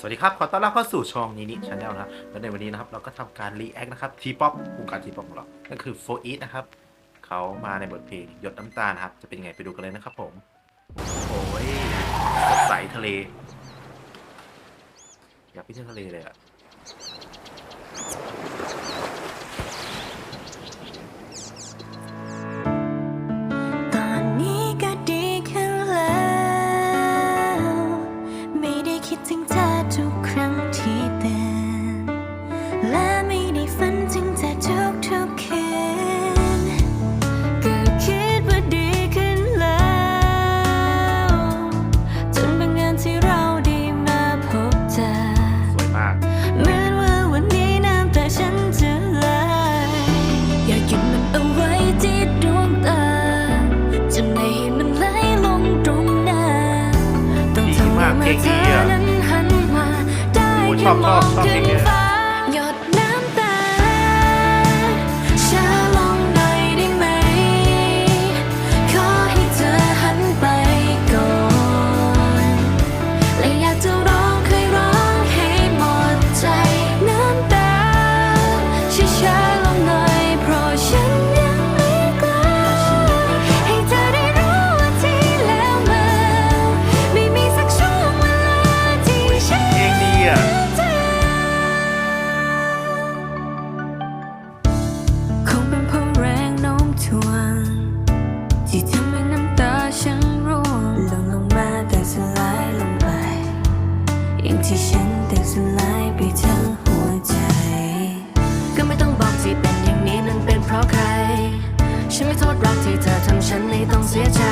สวัสดีครับ ขอต้อนรับเข้าสู่ช่องนี้นี่ชาแนลนะครับและในวันนี้นะครับเราก็ทำการรีแอคนะครับทีป๊อปวงการทีป๊อปของเราก็คือโฟอีทนะครับเขามาในบทเพลงหยดน้ำตาลครับ จะเป็นไงไปดูกันเลยนะครับผม โอ้ยสดใสทะเล อยากไปเที่ยวทะเลเลยอะ I'm stop, stop, stop, stop, ไม่ต้องเสียใจ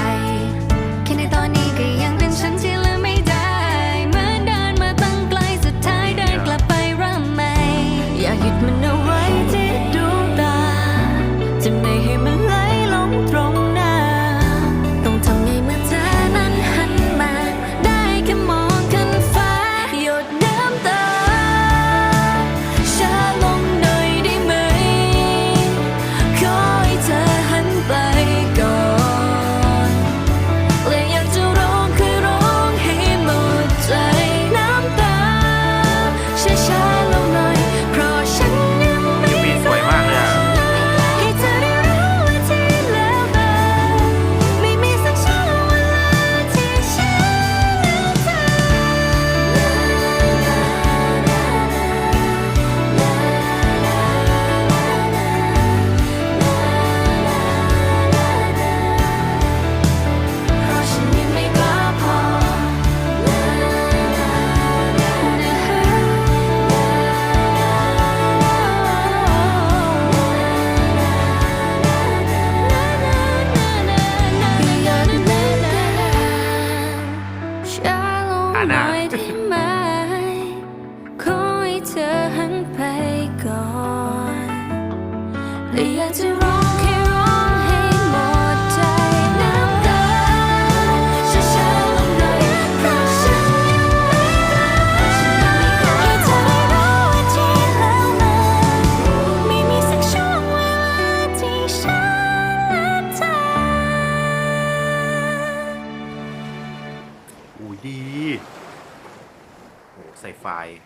ไฟล์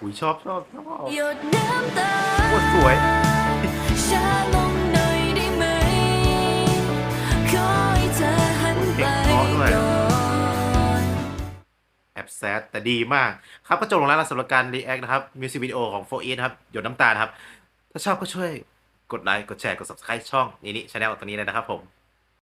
อุ้ยชอบชอบชอบโคตรสวย ช้าลเธองเพราะด้วยแอบแซดแต่ดีมาก ครับก็จบลงแล้วสำหรับการรีแอคนะครับมิวสิกวิดีโอของโฟอีนะครับ หยดน้ำตานครับ ถ้าชอบก็ช่วยกดไลค์กดแชร์กด subscribe ช่องนี้นี่ช n แนลตรงนี้เลยนะครับผม